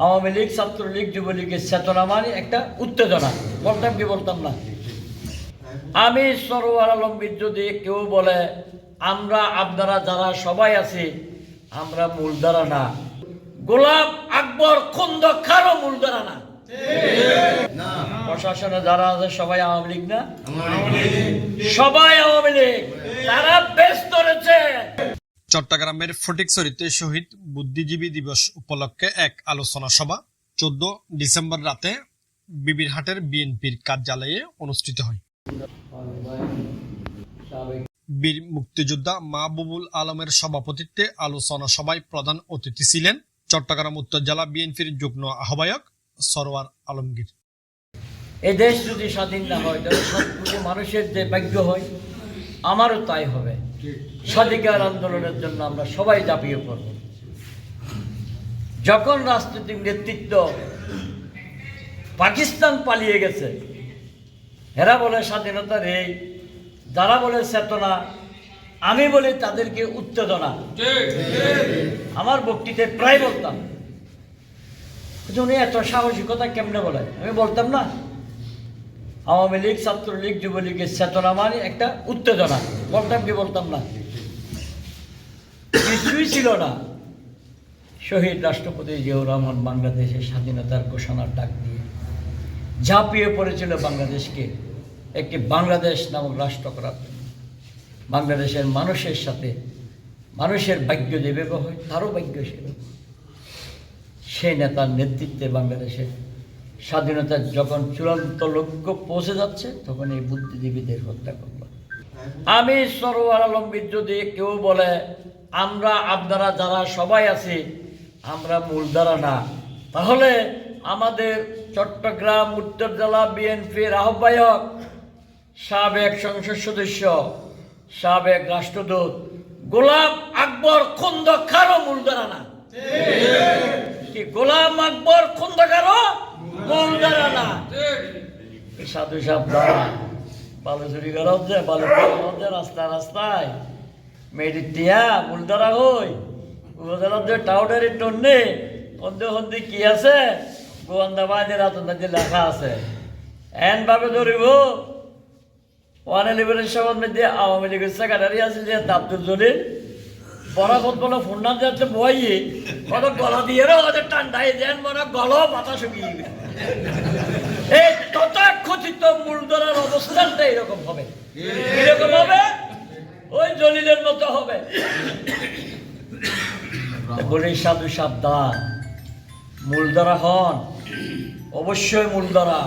আওয়ামী লীগ ছাত্রলীগ যুবলীগের চেতনা মানে একটা উত্তেজনা। বলতাম কি বলতাম না? আমি সরোয়ার আলমগীর যদি কেউ বলে আমরা আপনারা যারা সবাই আছি আমরা মূলধারা না। গোলাপ আকবর খন্দ কারও মূলধারা না। প্রশাসনে যারা আছে সবাই আওয়ামী লীগ না? সবাই আওয়ামী লীগ। চট্টগ্রামের ফটিকছড়িতে শহীদ বুদ্ধিজীবী দিবস উপলক্ষে এক আলোচনা সভা চোদ্দ ডিসেম্বর রাতে বিবিরহাটের বিএনপির কার্যালয়ে অনুষ্ঠিত হয়। বীর মুক্তিযোদ্ধা মাহবুবুল আলমের সভাপতিত্বে আলোচনা সভায় প্রধান অতিথি ছিলেন চট্টগ্রাম উত্তর জেলা বিএনপির যুগ্ম আহ্বায়ক সরোয়ার আলমগীর। এই দেশ যদি স্বাধীন না হয়, তাহলে মানুষের যে ভাগ্য হয়, আমারও তাই হবে। স্বাধিকার আন্দোলনের জন্য আমরা সবাই ঝাঁপিয়ে পড়ব যখন রাজনৈতিক নেতৃত্ব পাকিস্তান পালিয়ে গেছে, এরা বলে স্বাধীনতার এই যারা বলে চেতনা, আমি বলি তাদেরকে উত্তেজনা। আমার বক্তৃতায় প্রায় বলতাম। উনি এত সাহসিকতা কেমনে বলে আমি বলতাম না। আওয়ামী লীগ, ছাত্রলীগ, যুবলীগের চেতনা মানে একটা উত্তেজনা। বলতাম কি বলতাম না? কিছুই ছিল না। শহীদ রাষ্ট্রপতি জিয়াউর রহমান বাংলাদেশের স্বাধীনতার ঘোষণার ডাক দিয়ে ঝাঁপিয়ে পড়েছিল বাংলাদেশকে। একটি বাংলাদেশ নামক রাষ্ট্র করার বাংলাদেশের মানুষের সাথে মানুষের ভাগ্য যেভাবে হয় তারও ভাগ্য ছিল সেই নেতার নেতৃত্বে বাংলাদেশের স্বাধীনতার যখন চূড়ান্ত লক্ষ্য পৌঁছে যাচ্ছে তখন এই বুদ্ধিজীবীদের হত্যা করল আমি সরোয়ার যদি কেউ বলে আমরা আপনারা যারা সবাই আছি আমরা মূলধারা না। তাহলে আমাদের চট্টগ্রাম উত্তর জেলা বিএনপির আহ্বায়ক সাবেক সংসদ সদস্য সাবেক রাষ্ট্রদূত গোলাম আকবর খন্দ কারও মূলধারা না। কি গোলাম আকবর খন্দকারও মূলধারা না এই সাধু বালু বালু হচ্ছে রাস্তায় মেয়েটির টিয়া হই যে টন্নে হন্দে কি আছে গোয়ান্দা রাতন্দাজি লেখা আছে এন ভাবে ধরিব ওয়ান ইলেভেনের সমাজ মধ্যে আওয়ামী লীগের সেক্রেটারি আছে যে আব্দুল জলিল কত বড় ফোন নাম যাচ্ছে বইয়ে কত গলা দিয়ে রে ওদের দেন মনে গল পাতা শুকিয়ে। এই তথাকথিত মূলধরার অবস্থানটা এরকম হবে। এরকম হবে? ওই জলিলের মতো হবে। বলি, সাধু সাবধান। মূলধারা হন। অবশ্যই মূলধারা।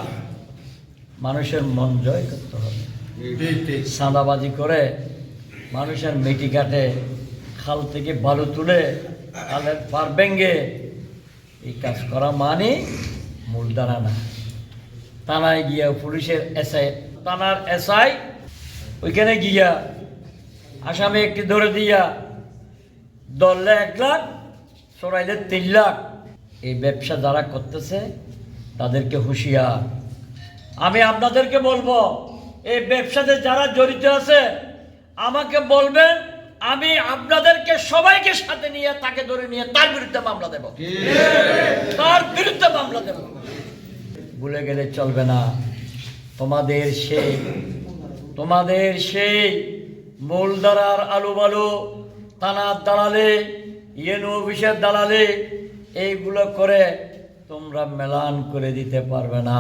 মানুষের মন জয় করতে হবে। সাদাবাজি করে মানুষের মেটি কাটে, খাল থেকে বালু তুলে, খালের পার ভেঙ্গে এই কাজ করা মানে মূলধারা না থানায় গিয়া পুলিশের এসআই থানার এসআই ওইখানে গিয়া আসামি একটি ধরে দিয়া দললে এক লাখ সরাইলে তিন লাখ। এই ব্যবসা যারা করতেছে তাদেরকে হুঁশিয়ার। আমি আপনাদেরকে বলব এই ব্যবসাতে যারা জড়িত আছে আমাকে বলবেন আমি আপনাদেরকে সবাইকে সাথে নিয়ে তাকে ধরে নিয়ে তার বিরুদ্ধে মামলা দেব। তার ভুলে গেলে চলবে না। তোমাদের সেই তোমাদের সেই মূলধারার আলু বালু থানার দালালে ইয়েনু অফিসের দালালে, এইগুলো করে তোমরা মেলান করে দিতে পারবে না।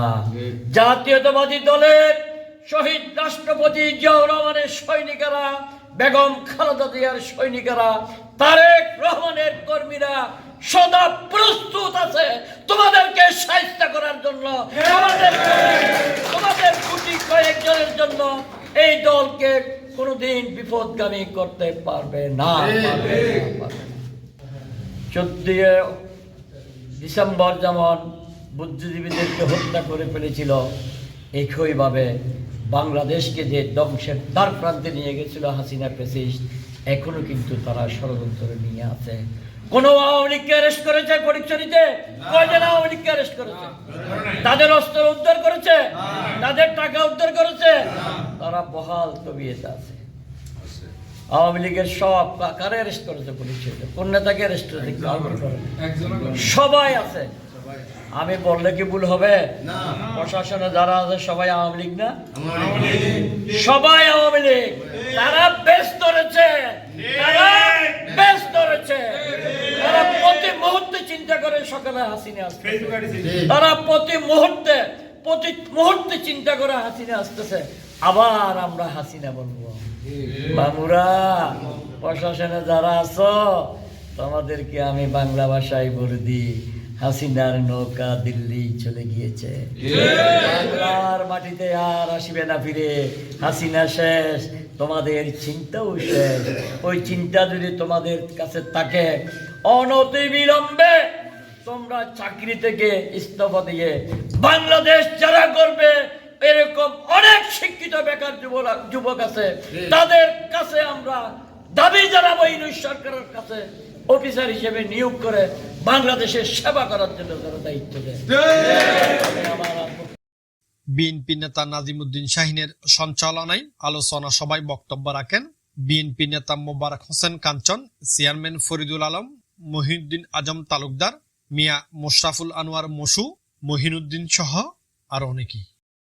জাতীয়তাবাদী দলের শহীদ রাষ্ট্রপতি জিয়াউর রহমানের সৈনিকেরা, বেগম খালেদা জিয়ার সৈনিকেরা, তারেক রহমানের কর্মীরা সদা প্রস্তুত আছে তোমাদেরকে সাহিত্য করার জন্য তোমাদের গুটি কয়েকজনের জন্য এই দলকে কোনোদিন বিপদগামী করতে পারবে না। চোদ্দই ডিসেম্বর যেমন বুদ্ধিজীবীদেরকে হত্যা করে ফেলেছিল, একইভাবে বাংলাদেশকে যে ধ্বংসের দ্বার প্রান্তে নিয়ে গেছিল হাসিনা পেসিস্ট এখনও কিন্তু তারা ষড়যন্ত্র নিয়ে আছে কোন আওয়ামী লীগকে অ্যারেস্ট করেছে কয়জন আওয়ামী লীগকে অ্যারেস্ট করেছে তাদের অস্ত্র উদ্ধার করেছে? তাদের টাকা উদ্ধার করেছে? তারা বহাল তবিয়েতে আছে। আওয়ামী লীগের সব কারে অ্যারেস্ট করেছে পুলিশ কোন নেতাকে অ্যারেস্ট করেছে? সবাই আছে। আমি বললে কি ভুল হবে? প্রশাসনে যারা আছে সবাই আওয়ামী লীগ না? সবাই আওয়ামী লীগ। তারা বেশ ধরেছে তারা বেশ ধরেছে তারা প্রতি মুহূর্তে চিন্তা সকালে হাসিনে তারা প্রতি মুহূর্তে প্রতি মুহূর্তে চিন্তা করে হাসিনে আসতেছে। আবার আমরা হাসিনা বলব। বাবুরা প্রশাসনে যারা আছো তোমাদেরকে আমি বাংলা ভাষায় বলে দিই হাসিনার নৌকা দিল্লি চলে গিয়েছে। বাংলার মাটিতে আর আসিবে না ফিরে। হাসিনা শেষ তোমাদের চিন্তাও শেষ। ওই চিন্তা যদি তোমাদের কাছে থাকে অনতি বিলম্বে তোমরা চাকরি থেকে ইস্তফা দিয়ে বাংলাদেশ যারা করবে এরকম অনেক শিক্ষিত বেকার যুবক আছে। তাদের কাছে আমরা দাবি জানাব ইউনিশ সরকারের কাছে অফিসার হিসেবে নিয়োগ করে বাংলাদেশের সেবা করার জন্য তারা দায়িত্ব দেয়। বিএনপি নেতা নাজিমুদ্দিন শাহিনের সঞ্চালনায় আলোচনা সভায় বক্তব্য রাখেন বিএনপি নেতা মোবারক হোসেন কাঞ্চন চেয়ারম্যান ফরিদুল আলম মহিউদ্দিন আজম তালুকদার মিয়া মোশরাফুল আনোয়ার মসু মহিনুদ্দিন সহ আরও অনেকেই।